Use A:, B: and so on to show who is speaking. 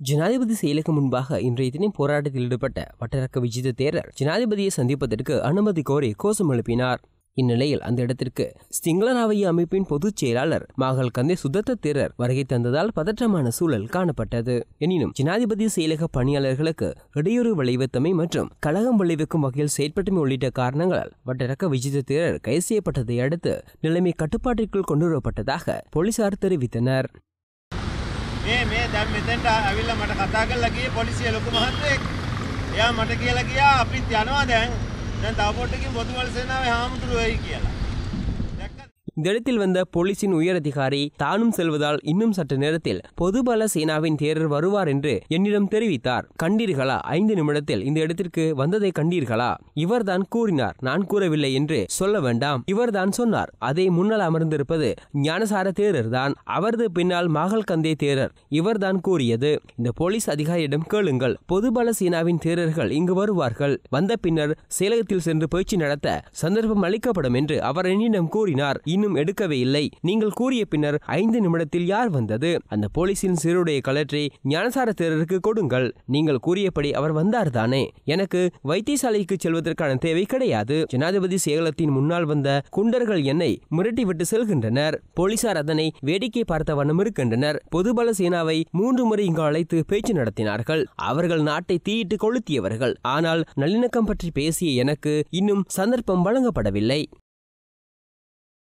A: ஜனாதிபதி செயலுக்கு முன்பாக இன்றைய தினம் போராட்டத்தில் ஈடுபட்ட வட்டரக்க விஜித தேரர் ஜனாதிபதியை சந்திப்பதற்கு அனுமதி கோரி கோஷம் எழுப்பினார். இந்நிலையில் அந்த இடத்திற்கு ஸ்டிங்லராவைய அமைப்பின் பொதுச் செயலாளர் மாகல் கந்தே சுதத்த தேரர் வருகை தந்ததால் பதற்றமான சூழல் காணப்பட்டது. எனினும் ஜனாதிபதி செயலக பணியாளர்களுக்கு இடையூறு விளைவித்தமை மற்றும் கழகம் விளைவிக்கும் வகையில் செயற்பட்டமை உள்ளிட்ட காரணங்களால் வட்டரக்க விஜித தேரர் கைது செய்யப்பட்டதை அடுத்து நிலைமை கட்டுப்பாட்டிற்குள் கொண்டுவரப்பட்டதாக போலீசார் தெரிவித்தனர்.
B: මේ මේ දැන් මෙතෙන්ට ඇවිල්ලා මට කතා කරලා ගියේ පොලිසිය ලොකු මහත්තයෙක්. එයා මට කියලා ගියා අපිත් යනවා දැන්. දැන් තව පොඩ්ඩකින් බොදුවල සේනාවේ හාමුදුරුවෝ එයි කියලා.
A: இந்த இடத்தில் வந்த போலீசின் உயரதிகாரி தானும் செல்வதால் இன்னும் சற்று நேரத்தில் பொதுபல சேனாவின் தேரர் வருவார் என்று என்னிடம் தெரிவித்தார். கண்டீர்களா? ஐந்து நிமிடத்தில் இந்த இடத்திற்கு வந்ததை கண்டீர்களா? இவர்தான் கூறினார். நான் கூறவில்லை என்று சொல்ல வேண்டாம். இவர்தான் சொன்னார். அதை முன்னால் அமர்ந்திருப்பது ஞானசார தேரர் தான் அவரது பின்னால் மகள் கந்தே தேரர். இவர்தான் கூறியது. இந்த போலீஸ் அதிகாரியிடம் கேளுங்கள். பொதுபல சீனாவின் தேரர்கள் இங்கு வருவார்கள். வந்த பின்னர் சேலகத்தில் சென்று பயிற்சி நடத்த சந்தர்ப்பம் அளிக்கப்படும் என்று அவர் என்னிடம் கூறினார். இன்னும் எடுக்கவே இல்லை. நீங்கள் கூறிய பின்னர் ஐந்து நிமிடத்தில் யார் வந்தது? அந்த போலீஸின் சிறுடைய கலற்றி ஞானசார தேரருக்கு கொடுங்கள். நீங்கள் கூறியபடி அவர் வந்தார் தானே. எனக்கு வைத்தியசாலைக்கு செல்வதற்கான தேவை கிடையாது. ஜனாதிபதி சேகலத்தின் முன்னால் வந்த குண்டர்கள் என்னை மிரட்டிவிட்டு செல்கின்றனர். போலீசார் அதனை வேடிக்கை பார்த்த வண்ணம் இருக்கின்றனர். பொதுபல சேனாவை மூன்று முறை இங்கு அழைத்து பேச்சு நடத்தினார்கள். அவர்கள் நாட்டை தீயிட்டு கொளுத்தியவர்கள். ஆனால் நல்லிணக்கம் பற்றி பேசிய எனக்கு இன்னும் சந்தர்ப்பம் வழங்கப்படவில்லை.